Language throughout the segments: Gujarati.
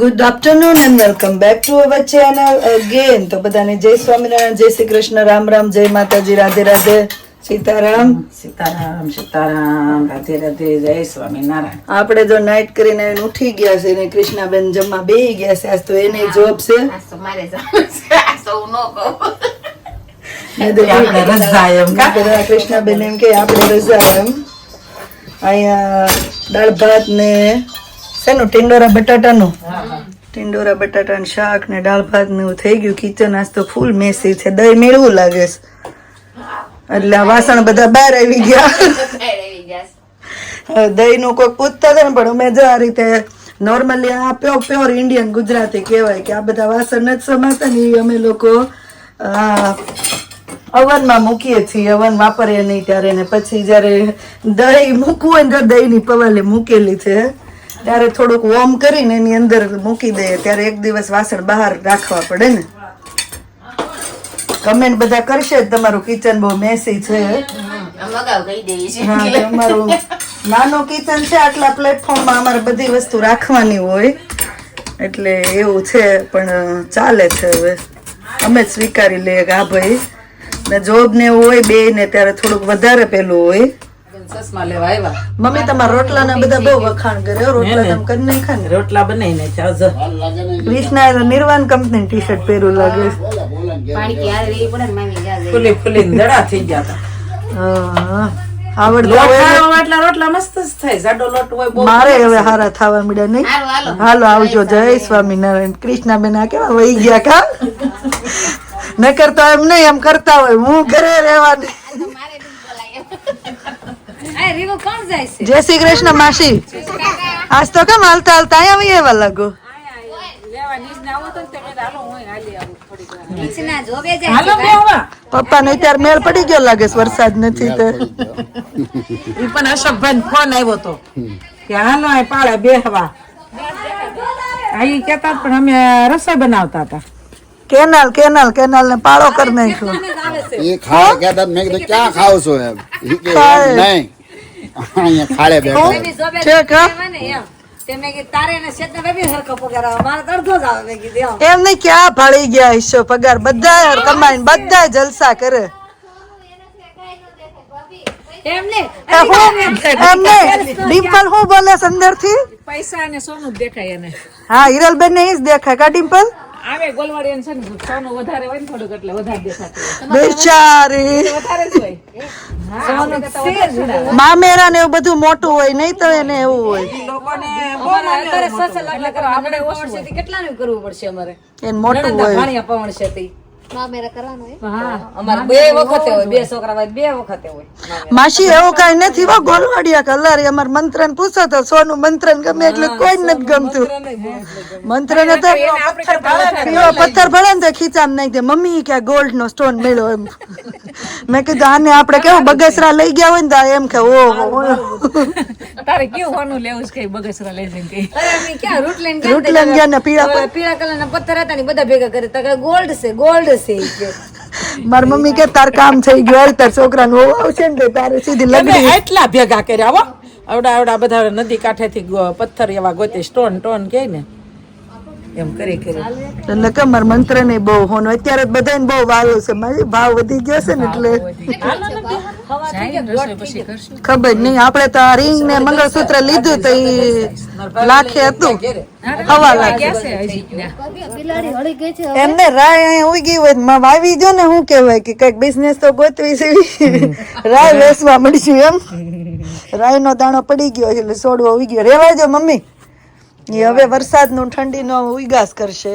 Good afternoon and welcome back to our channel again તો બધાને જય સ્વામિનારાયણ જય શ્રી કૃષ્ણ રામ રામ જય માતાજી રાધે રાધે. સીતારામ. સીતારામ સીતારામ રાધે રાધે જય સ્વામિનારાયણ. આપણે જો નાઇટ કરીને ઉઠી ગયા છે ને કૃષ્ણાબેન જમવા બેહી ગયા છે આજ તો એની જોબ છે. મેં રજા એમ કા? બધા કૃષ્ણાબેન એમ કે આપણે રજા એમ. અહીંયા દાળ ભાત ને શેનું? ટિંડોરા બટાટાનું? ટિંડોરા બટાટાનું શાક ને દાળ ભાત ને એવું થઈ ગયું. કિચન આજ તો ફૂલ મેસી છે. દહીં મેળવું લાગે છે. એટલે આ વાસણ બધા બહાર આવી ગયા. દહીં દહીંનું કોઈ પૂછતા હતા ને પણ અમે જો આ રીતે નોર્મલી આ પ્યોર પ્યોર ઇન્ડિયન ગુજરાતી કહેવાય કે આ બધા વાસણ નથી સમાતા ને એ અમે લોકો અવનમાં મૂકીએ છીએ. અવન વાપરીએ નહીં ત્યારે. ને પછી જ્યારે દહીં મૂકવું હોય ને તો દહીંની પવાલે મૂકેલી છે. ત્યારે થોડુંક વોર્મ કરીને એની અંદર મૂકી દઈએ. ત્યારે એક દિવસ વાસણ બહાર રાખવા પડે ને. કમેન્ટ બધા કરશે તમારું કિચન બહુ મેસી છે. અમારું નાનું કિચન છે આટલા પ્લેટફોર્મમાં અમારે બધી વસ્તુ રાખવાની હોય. એટલે એવું છે પણ ચાલે છે હવે. અમે સ્વીકારી લઈએ કે હા ભાઈ ને જોબ ને એવું હોય બે ને ત્યારે થોડુંક વધારે પેલું હોય. ચશ્મા લેવા આવ્યા. મમ્મી તમારા રોટલાના બધા બહુ વખાણ કર્યો રોટલા તમે કરી નાખ્યા ને રોટલા બનાવીને છે. વિસના નિર્વાણ કંપની ટી શર્ટ પહેરું લાગે ફૂલી ફૂલીને દડા થઈ ગયા હતા. હા આવડતું લોટ હોય ખાવા એટલા રોટલા મસ્ત જ થાય. જાડો લોટ હોય બહુ મારે હવે હારા થવા મળ્યા નહીં. હાલો આવજો. જય સ્વામિનારાયણ. કૃષ્ણાબેન આ કેવા વહી ગયા કા? નકર તો એમ નહીં એમ કરતા હોય. હું ઘરે રહેવાની જય શ્રી કૃષ્ણ માસી આજ તો કેમ હાલતા હાલતા અહીંયા આવી એવા લાગો હાલો બે આવા પપ્પા ને અત્યારે મેળ પડી ગયો લાગે છે, વરસાદ નથી તો. ઈ પણ અશોકભાઈ ફોન આવ્યો તો. કે હાલો આ પાળે બેહવા. અહીં કેતા હતા, પણ અમે રસોઈ બનાવતા હતા. કેનાલ કેનાલ કેનાલ ને પાળો કરી નાખ્યો. એ ખાવા કહેતા મેં કીધું ક્યાં ખાવ છો એમ? ઈ કે ખાય. એમ નહીં. અહીંયા ખાડે બેઠો. છે કા? એમ. નહીં ક્યાં ભાળી ગયા હિસ્સો પગાર. બધા કમાઈને બધા જલસા કરે. ડિમ્પલ શું બોલે અંદરથી પૈસા અને સોનું દેખાય એને. હા હિરલબેન ને એ જ દેખાય કા ડિમ્પલ? આવે ગોલવાડી છે ને સોનું વધારે હોય ને થોડુંક એટલે વધારે દેખાતું બેચારી. વધારે જ હોય. મામેરા ને એવું બધું મોટું હોય નહીં તો એને એવું હોય. કેટલાનું કરવું પડશે અમારે? મોટું હોય. પાણી પવન છે તે મામેરા કરવાનો હોય? હા. અમારે બે વખતે હોય બે છોકરા હોય બે વખતે હોય માસી એવું કઈ નથી ગોલવાડિયા કલારી અમાર મંત્રન પૂછો તો સોનું મંત્રન ગમે એટલે કોઈ નથી ગમતું. મંત્ર ને તો પથ્થર ભળે ને તો ખીચામ નાખી દે. મમ્મી કે ગોલ્ડ નો સ્ટોન મળ્યો એમ. મેં કીધું આને આપણે કેવું બગસરા લઈ ગયા હોય ને તો એમ કે ઓ તારે કેવું હોનું લેવું છે કઈ બગસરા લઈ જઈને કઈ અરે અમે ક્યાં રૂટ ગયા ને પીળા. પીળા કલર ના પથ્થર હતા ને બધા ભેગા કરે તો ગોલ્ડ છે ગોલ્ડ ઈ મારી મમ્મી કે તાર કામ થઈ ગયું તાર છોકરા નું આવશે ને તારે સીધી લગ્ન એટલા ભેગા કર્યા હો. આવડા આવડા બધા નદી કાંઠેથી થી પથ્થર એવા ગોતે સ્ટોન ટોન કે ને. એમ કરી કરી. એટલે કે મારા મંત્ર ને બહુ હોનો. અત્યારે બધાને બહુ વાલો છે. મારી ભાવ વધી ગયો છે ને એટલે ખબર નહીં. આપણે તો આ રિંગ ને મંગળસૂત્ર લીધું તો ઈ લાખે હતું. હવા લાખે બિલાડી હળી એમને રાય અહીંયા ઉગી હોય વાવી જો ને શું કહેવાય કે કંઈક બિઝનેસ તો ગોતવી છે રાય વેચવા મળીશું એમ. રાય નો દાણો પડી ગયો એટલે છોડવો ઉગ્યો ગયો. રેવા જો મમ્મી. એ હવે વરસાદનું ઠંડી નો ઉગાસ કરશે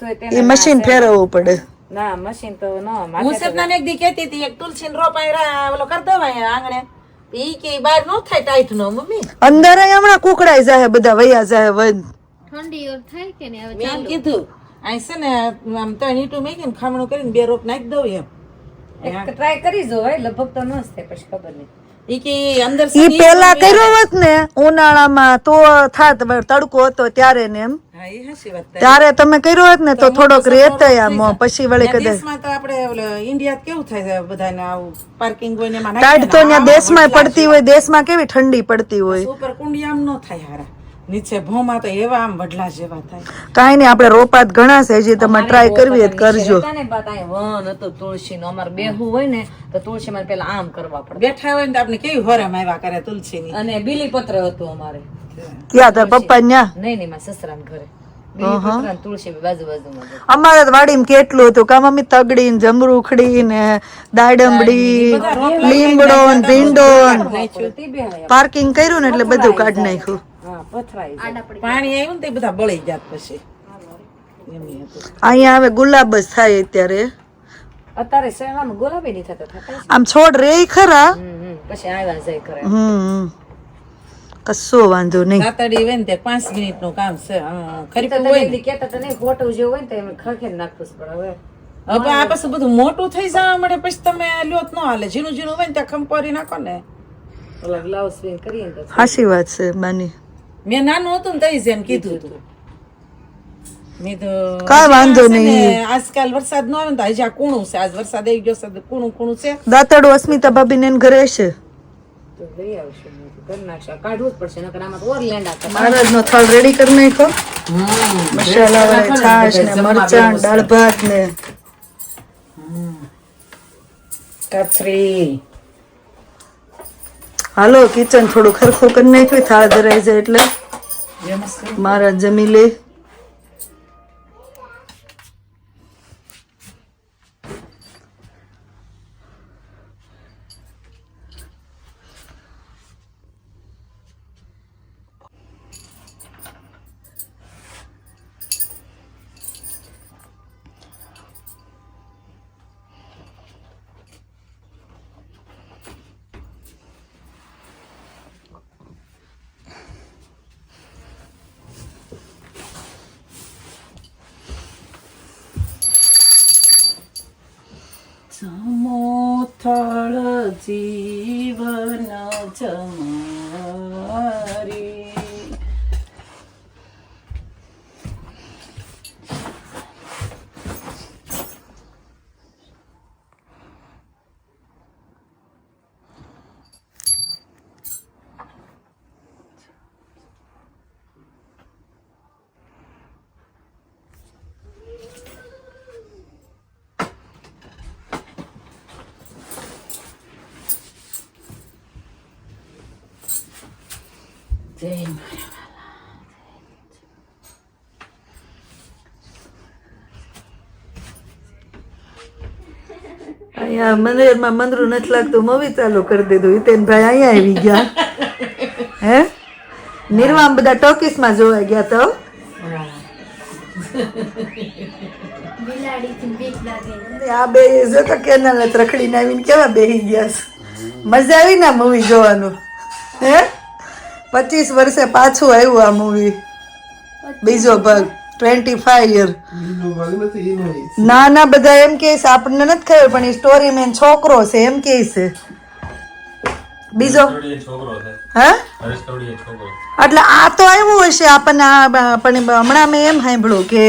તો એ મશીન ફેરવવું પડે. ના મશીન તો ન હું સપના એક દી કહેતી હતી એક તુલસી રોપાઈ રા ઓલો કર હોય આંગણે. ઈ કે બહાર નો થાય ટાઈટ નો મમ્મી. અંદર હમણાં કુકડાઈ જાય બધા વૈયા જાય વન. ઠંડી ઓર થાય કે ને હવે મેં કીધું અહીં છે ને આમ ત્રણ મેં મેકીને ખામણું કરીને બે રોપ નાખી દઉં એમ. ટ્રાય કરી જો લગભગ તો ન જ થાય પછી ખબર નહીં. ઈ પેલા કર્યો હોત ને ઉનાળામાં તો થાત તડકો હતો ત્યારે ને એમ. ત્યારે તમે કર્યો હોત ને તો થોડોક રેત આમ પછી વળી કદાચ આપણે ઇન્ડિયા કેવું થાય બધાને આવું પાર્કિંગ હોય ને તો દેશમાં પડતી હોય દેશમાં કેવી ઠંડી પડતી હોય? ઉપર કુંડી આમ ન થાય હારા. નીચે ભોમાં તો એવા આમ વડલા જેવા થાય કાંઈ નહીં આપણે રોપાત ઘણા છે હજી તમે ટ્રાય કરવી હોય કરજો ને બાત વન હતું તુલસી નો અમારે બેહવું હોય ને તો તુલસી માં પેલા આમ કરવા પડે બેઠા હોય ને તો આપણે કેવી હોરમ આવ્યા કરે તુલસીની અને બીલીપત્ર હતું અમારે ક્યાં તાર પપ્પા ન્યા નહીં નહીં મારા સસરા ઘરે તુલસી જ. અમારે તો વાડીમાં કેટલું હતું કામ અમે તગડી ને જમરૂખડી ને દાડમડી લીમડો ભીંડો. પાર્કિંગ કર્યું ને એટલે બધું કાઢી નાખ્યું પથરાઈ જાય. પાણી આવ્યું ને તે બધા બળી જાત પછી. એમ ઈ હતું. અહીંયા હવે ગુલાબ જ થાય અત્યારે. અત્યારે શેણામાં ગુલાબી નહીં થતા આમ છોડ રે ખરા. પછી આવ્યા જાય કરે. હમ કશો વાંધો નહીં. કાતડી હોય ને તે પાંચ મિનિટનું કામ છે. ખરીફું હોય ને. હતા નહીં, ખોટું જેવું હોય ને તો એમ ખરખેર નાખવું જ પડે હવે. હવે આ પાછું બધું મોટું થઈ જવા મળે પછી તમે લોત તો ન હાલે. ઝીણું ઝીણું હોય ને ત્યાં ખંપારી નાખો ને. ઓલા કરીએ ને તો હાસી વાત છે બાની. મેં નાનું હતું ને તઈ જ એમ કીધું હતું. મેં તો કાંઈ વાંધો નહીં. આજકાલ વરસાદ ન આવે ને તો હજી આ કૂણું છે. આજ વરસાદ આવી ગયો છે તો કૂણું કૂણું છે. દાંતડું અસ્મિતા ભાભી ને ઘરે છે. તો લઈ આવશે કરી નાખશું. કાઢવું જ પડશે નકર આમાં તો ઓર લેંડા. મહારાજ નો થાળ રેડી કરી નાખો મસાલા વાળી છાશ ને મરચાં દાળ ભાત ને. કથરી હાલો કિચન થોડું ખરખું કરી નાખ્યું થાળ ધરાઈ જાય એટલે. મારા જમી લે સમોથળ જીવન જમારી જય અહીંયા મંદિરમાં મંદરું નથી લાગતું મૂવી ચાલુ કરી દીધું. હિતેનભાઈ અહીંયા આવી ગયા. હે? નિર્વામ બધા ટોકીસમાં જોવા ગયા તો? આ બે જો તો કેનાલ રખડીને આવીને કેવા બેહી ગયા મજા આવી ને મૂવી જોવાનું. હે? પચીસ વર્ષે પાછું આવ્યું આ મૂવી બીજો ભાગ ટ્વેન્ટી ફાઈવ યર ના ના બધા એમ કે છે આપણને નથી ખબર પણ એ સ્ટોરી મેન છોકરો છે એમ કે છે. બીજો? હા? એટલે આ તો આવ્યું હશે આપણને આ પણ હમણાં મેં એમ સાંભળ્યું કે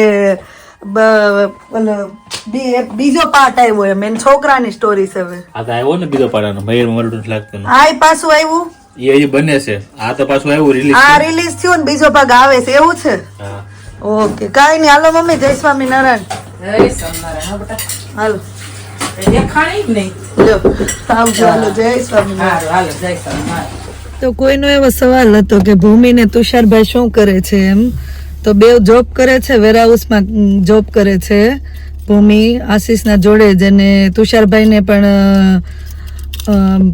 બીજો પાર્ટ આવ્યો એમ છોકરાની સ્ટોરી છે હવે. આ તો આવ્યો ને બીજો પાડાનો મયુર મરડું લાગતું આ પાછું આવ્યું. એ બને છે. આ તો પાછું આવ્યું રિલીઝ આ રિલીઝ થયું ને બીજો ભાગ આવે છે. એવું છે? ઓકે કાઈ નહીં. હાલો મમ્મી જય સ્વામિનારાયણ. જય સ્વામિનારાયણ. હાલો. તો કોઈનો એવો સવાલ હતો કે ભૂમિ ને તુષારભાઈ શું કરે છે એમ? તો બે જોબ કરે છે વેરહાઉસમાં જોબ કરે છે. ભૂમિ આશીષના જોડે જ અને તુષારભાઈને પણ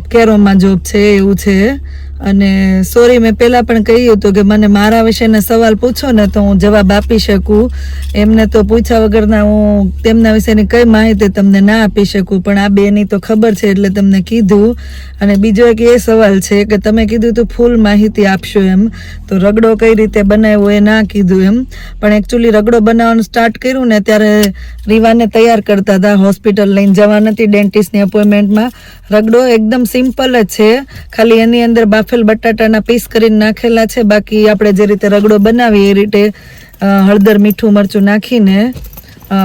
કેરોમાં જોબ છે એવું છે. અને સોરી મેં પહેલાં પણ કહ્યું હતું કે મને મારા વિશેના સવાલ પૂછો ને તો હું જવાબ આપી શકું. એમને તો પૂછ્યા વગરના હું તેમના વિશેની કઈ માહિતી તમને ના આપી શકું, પણ આ બેની તો ખબર છે એટલે તમને કીધું. અને બીજો એક એ સવાલ છે કે તમે કીધું તો ફૂલ માહિતી આપશો એમ. તો રગડો કઈ રીતે બનાવ્યો એ ના કીધું એમ. પણ એકચ્યુઅલી રગડો બનાવવાનું સ્ટાર્ટ કર્યું ને ત્યારે રીવાને તૈયાર કરતા હતા હોસ્પિટલ લઈને જવા નથી ડેન્ટિસ્ટની અપોઇન્ટમેન્ટમાં રગડો એકદમ સિમ્પલ જ છે. ખાલી એની અંદર બાફેલ બટાટાના પીસ કરીને નાખેલા છે. બાકી આપણે જે રીતે રગડો બનાવીએ એ રીતે હળદર, મીઠું, મરચું નાખીને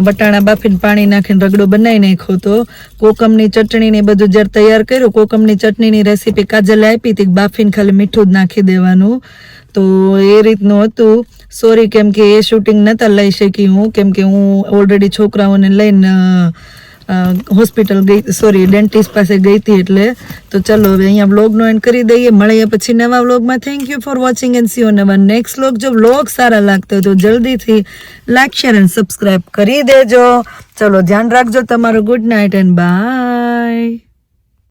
બટાણા બાફીને પાણી નાખીને રગડો બનાવી નાખ્યો તો કોકમની ચટણી ને બધું જ્યારે તૈયાર કર્યું, કોકમની ચટણીની રેસીપી કાજલે આપી હતી, બાફીને ખાલી મીઠું જ નાખી દેવાનું. તો એ રીતનું હતું. સોરી કેમ કે એ શૂટિંગ નતા લઈ શકી હું, કેમ કે હું ઓલરેડી છોકરાઓને લઈને હોસ્પિટલ ગઈ સોરી ડેન્ટિસ્ટ પાસે ગઈ હતી એટલે, તો ચલો હવે અહીંયા વ્લોગનો એન્ડ કરી દઈએ. મળીએ પછી નવા વ્લોગમાં thank you for watching and see you નવા નેક્સ્ટ વ્લોગ જો વ્લોગ સારા લાગતા તો જલ્દીથી લાઈક શેર એન્ડ સબસ્ક્રાઇબ કરી દેજો. ચલો ધ્યાન રાખજો તમારું. Good night and by